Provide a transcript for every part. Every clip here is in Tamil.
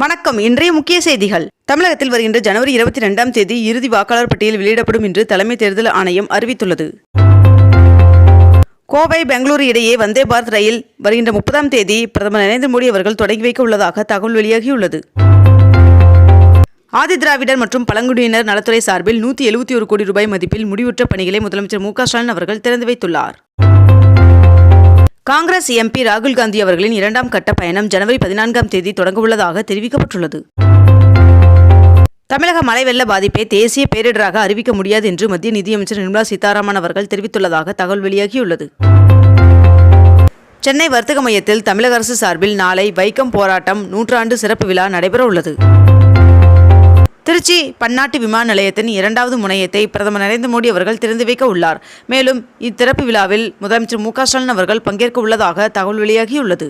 வணக்கம். இன்றைய முக்கிய செய்திகள். தமிழகத்தில் வருகின்ற ஜனவரி இருபத்தி ரெண்டாம் தேதி இறுதி வாக்காளர் பட்டியல் வெளியிடப்படும் என்று தலைமை தேர்தல் ஆணையம் அறிவித்துள்ளது. கோவை பெங்களூரு இடையே வந்தே பாரத் ரயில் வருகின்ற முப்பதாம் தேதி பிரதமர் நரேந்திர மோடி அவர்கள் தொடங்கி வைக்க உள்ளதாக தகவல் வெளியாகியுள்ளது. ஆதி திராவிடர் மற்றும் பழங்குடியினர் நலத்துறை சார்பில் நூற்றி எழுபத்தி ஒரு கோடி ரூபாய் மதிப்பில் முடிவுற்ற பணிகளை முதலமைச்சர் மு க ஸ்டாலின் அவர்கள் திறந்து வைத்துள்ளார். காங்கிரஸ் எம்பி ராகுல் காந்தி அவர்களின் இரண்டாம் கட்ட பயணம் ஜனவரி பதினான்காம் தேதி தொடங்கவுள்ளதாக தெரிவிக்கப்பட்டுள்ளது. தமிழக மழை வெள்ள பாதிப்பை தேசிய பேரிடராக அறிவிக்க முடியாது என்று மத்திய நிதியமைச்சர் நிர்மலா சீதாராமன் அவர்கள் தெரிவித்துள்ளதாக தகவல் வெளியாகியுள்ளது. சென்னை வர்த்தக மையத்தில் தமிழக அரசு சார்பில் நாளை வைக்கம் போராட்டம் நூற்றாண்டு சிறப்பு விழா நடைபெற உள்ளது திருச்சி பன்னாட்டு விமான நிலையத்தின் இரண்டாவது முனையத்தை பிரதமர் நரேந்திர மோடி அவர்கள் திறந்து வைக்க உள்ளார். மேலும் இத்திறப்பு விழாவில் முதலமைச்சர் மு ஸ்டாலின் அவர்கள் பங்கேற்க உள்ளதாக தகவல் வெளியாகியுள்ளது.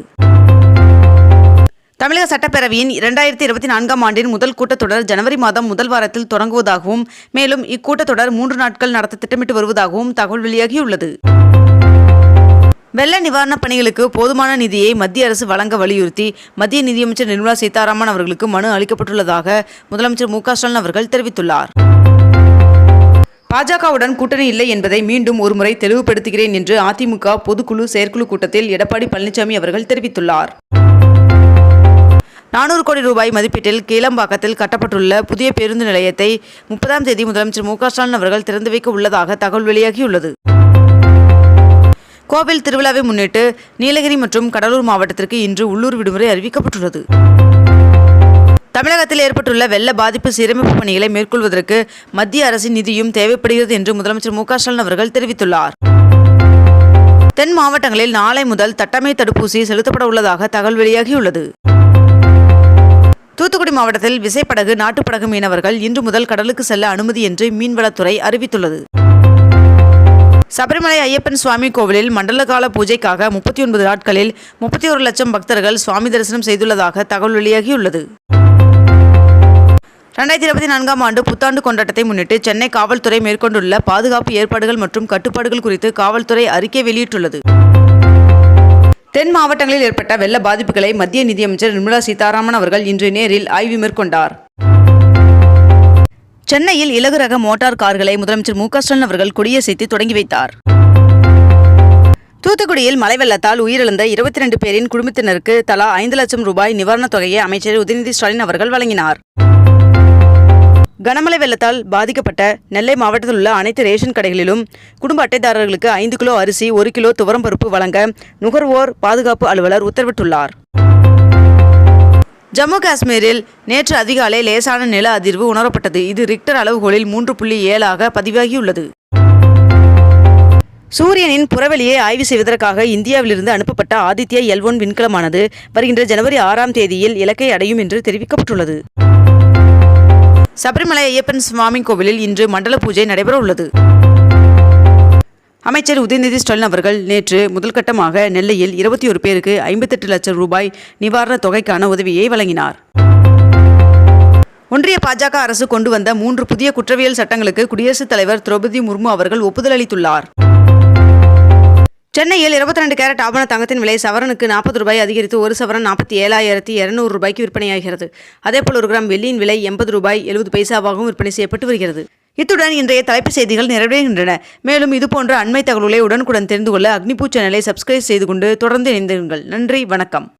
தமிழக சட்டப்பேரவையின் இரண்டாயிரத்தி இருபத்தி நான்காம் ஆண்டின் முதல் கூட்டத்தொடர் ஜனவரி மாதம் முதல் வாரத்தில் தொடங்குவதாகவும் மேலும் இக்கூட்டத்தொடர் மூன்று நாட்கள் நடத்த திட்டமிட்டு வருவதாகவும் தகவல் வெளியாகியுள்ளது. வெள்ள நிவாரணப் பணிகளுக்கு போதுமான நிதியை மத்திய அரசு வழங்க வலியுறுத்தி மத்திய நிதியமைச்சர் நிர்மலா சீதாராமன் அவர்களுக்கு மனு அளிக்கப்பட்டுள்ளதாக முதலமைச்சர் மு ஸ்டாலின் அவர்கள் தெரிவித்துள்ளார். பாஜகவுடன் கூட்டணி இல்லை என்பதை மீண்டும் ஒருமுறை தெளிவுபடுத்துகிறேன் என்று அதிமுக பொதுக்குழு செயற்குழு கூட்டத்தில் எடப்பாடி பழனிசாமி அவர்கள் தெரிவித்துள்ளார். நானூறு கோடி ரூபாய் மதிப்பீட்டில் கீழம்பாக்கத்தில் கட்டப்பட்டுள்ள புதிய பேருந்து நிலையத்தை முப்பதாம் தேதி முதலமைச்சர் மு ஸ்டாலின் அவர்கள் திறந்து வைக்க உள்ளதாக தகவல் வெளியாகியுள்ளது. கோவில் திருவிழாவை முன்னிட்டு நீலகிரி மற்றும் கடலூர் மாவட்டத்திற்கு இன்று உள்ளூர் விடுமுறை அறிவிக்கப்பட்டுள்ளது. தமிழகத்தில் ஏற்பட்டுள்ள வெள்ள பாதிப்பு சீரமைப்பு பணிகளை மேற்கொள்வதற்கு மத்திய அரசின் நிதியும் தேவைப்படுகிறது என்று முதலமைச்சர் மு ஸ்டாலின் அவர்கள் தெரிவித்துள்ளார். தென் மாவட்டங்களில் நாளை முதல் தட்டமை தடுப்பூசி செலுத்தப்பட உள்ளதாக தகவல் வெளியாகியுள்ளது. தூத்துக்குடி மாவட்டத்தில் விசைப்படகு நாட்டுப்படகு மீனவர்கள் இன்று முதல் கடலுக்கு செல்ல அனுமதி என்று மீன்வளத்துறை அறிவித்துள்ளது. சபரிமலை ஐயப்பன் சுவாமி கோவிலில் மண்டலகால பூஜைக்காக முப்பத்தி ஒன்பது நாட்களில் முப்பத்தி ஒரு லட்சம் பக்தர்கள் சுவாமி தரிசனம் செய்துள்ளதாக தகவல் வெளியாகியுள்ளது. ரெண்டாயிரத்தி இருபத்தி நான்காம் ஆண்டு புத்தாண்டு கொண்டாட்டத்தை முன்னிட்டு சென்னை காவல்துறை மேற்கொண்டுள்ள பாதுகாப்பு ஏற்பாடுகள் மற்றும் கட்டுப்பாடுகள் குறித்து காவல்துறை அறிக்கை வெளியிட்டுள்ளது. தென் மாவட்டங்களில் ஏற்பட்ட வெள்ள பாதிப்புகளை மத்திய நிதியமைச்சர் நிர்மலா சீதாராமன் அவர்கள் இன்று நேரில் ஆய்வு மேற்கொண்டார். சென்னையில் இலகு ரக மோட்டார் கார்களை முதலமைச்சர் மு க ஸ்டாலின் அவர்கள் கொடியசைத்து தொடங்கி வைத்தார். தூத்துக்குடியில் மழை வெள்ளத்தால் உயிரிழந்த இருபத்தி ரெண்டு பேரின் குடும்பத்தினருக்கு தலா ஐந்து லட்சம் ரூபாய் நிவாரணத் தொகையை அமைச்சர் உதயநிதி ஸ்டாலின் அவர்கள் வழங்கினார். கனமழை வெள்ளத்தால் பாதிக்கப்பட்ட நெல்லை மாவட்டத்தில் உள்ள அனைத்து ரேஷன் கடைகளிலும் குடும்ப அட்டைதாரர்களுக்கு ஐந்து கிலோ அரிசி ஒரு கிலோ துவரம் பருப்பு வழங்க நுகர்வோர் பாதுகாப்பு அலுவலர் உத்தரவிட்டுள்ளார். ஜம்மு காஷ்மீரில் நேற்று அதிகாலை லேசான நில அதிர்வு உணரப்பட்டது. இது ரிக்டர் அளவுகோலில் மூன்று புள்ளி ஏழாக பதிவாகியுள்ளது. சூரியனின் புறவெளியை ஆய்வு செய்வதற்காக இந்தியாவிலிருந்து அனுப்பப்பட்ட ஆதித்ய எல் ஒன் விண்கலமானது வருகின்ற ஜனவரி ஆறாம் தேதியில் இலக்கை அடையும் என்று தெரிவிக்கப்பட்டுள்ளது. சபரிமலை ஐயப்பன் சுவாமி கோவிலில் இன்று மண்டல பூஜை நடைபெற உள்ளது அமைச்சர் உதயநிதி ஸ்டாலின் அவர்கள் நேற்று முதல்கட்டமாக நெல்லையில் இருபத்தி ஒரு பேருக்கு ஐம்பத்தெட்டு லட்சம் ரூபாய் நிவாரணத் தொகைக்கான உதவியை வழங்கினார். ஒன்றிய பாஜக அரசு கொண்டு வந்த மூன்று புதிய குற்றவியல் சட்டங்களுக்கு குடியரசுத் தலைவர் திரௌபதி முர்மு அவர்கள் ஒப்புதல் அளித்துள்ளார். சென்னையில் இருபத்தி ரெண்டு கேரட் ஆபண தங்கத்தின் விலை சவரனுக்கு நாற்பது ரூபாய் அதிகரித்து ஒரு சவரன் நாற்பத்தி ஏழாயிரத்தி இரநூறு ரூபாய்க்கு விற்பனையாகிறது. அதேபோல் ஒரு கிராம் வெள்ளியின் விலை எண்பது ரூபாய் எழுபது பைசாவாகவும் விற்பனை செய்யப்பட்டு வருகிறது. இத்துடன் இன்றைய தலைப்பு செய்திகள் நிறைவடைகின்றன. மேலும் இதுபோன்ற அண்மை தகவல்களை உடனுக்குடன் தெரிந்து கொள்ள அக்னிபூ சேனலை சப்ஸ்கிரைப் செய்து கொண்டு தொடர்ந்து இணைந்திருங்கள். நன்றி வணக்கம்.